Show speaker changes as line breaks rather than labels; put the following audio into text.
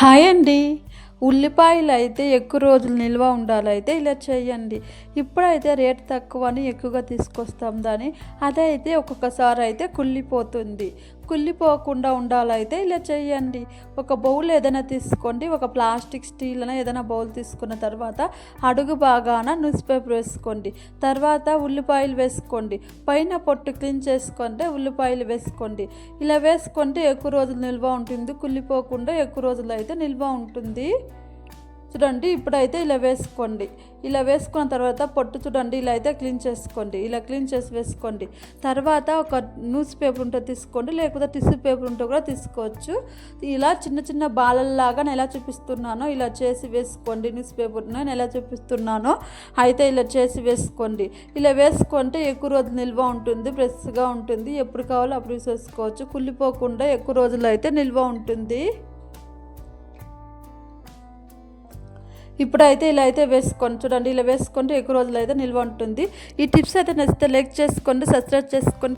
Hi అండి. ఉల్లిపాయలు అయితే ఎక్కువ రోజులు నిల్వ ఉండాలైతే ఇలా చేయండి ఇప్పుడైతే రేట్ తక్కువ అని ఎక్కువగా తీసుకొస్తాం దాన్ని. అదైతే ఒక్కొక్కసారి అయితే కుళ్ళిపోతుంది. కుళ్ళిపోకుండా ఉండాలైతే ఇలా చేయండి. ఒక బౌల్ ఏదైనా తీసుకోండి. ఒక ప్లాస్టిక్ స్టీల్ అయినా ఏదైనా బౌల్ తీసుకున్న తర్వాత అడుగు బాగాన న్యూస్ పేపర్ వేసుకోండి. తర్వాత ఉల్లిపాయలు వేసుకోండి. పైన పొట్టు క్లీన్ చేసుకుంటే ఉల్లిపాయలు వేసుకోండి. ఇలా వేసుకుంటే ఎక్కువ రోజులు నిల్వ ఉంటుంది. కుళ్ళిపోకుండా ఎక్కువ రోజులు అయితే నిల్వ ఉంటుంది. చూడండి ఇప్పుడైతే ఇలా వేసుకోండి. ఇలా వేసుకున్న తర్వాత పొట్టు చూడండి ఇలా అయితే క్లీన్ చేసుకోండి. ఇలా క్లీన్ చేసి వేసుకోండి. తర్వాత ఒక న్యూస్ పేపర్ ఉంటే తీసుకోండి లేకపోతే టిష్యూ పేపర్ ఉంటే కూడా తీసుకోవచ్చు. ఇలా చిన్న చిన్న బాలల్లాగా నేను ఎలా చూపిస్తున్నానో ఇలా చేసి వేసుకోండి. న్యూస్ పేపర్ నేను ఎలా చూపిస్తున్నానో అయితే ఇలా చేసి వేసుకోండి. ఇలా వేసుకుంటే ఎక్కువ రోజులు నిల్వ ఉంటుంది ఫ్రెష్గా ఉంటుంది. ఎప్పుడు కావాలో అప్పుడు యూస్ చేసుకోవచ్చు కుళ్ళిపోకుండా ఎక్కువ రోజులు అయితే నిల్వ ఉంటుంది. ఇప్పుడైతే ఇలా అయితే వేసుకోండి. చూడండి ఇలా వేసుకుంటే ఎక్కువ రోజులు అయితే నిల్వ ఉంటుంది. ఈ టిప్స్ అయితే నచ్చితే లైక్ చేసుకోండి సబ్స్క్రైబ్ చేసుకోండి.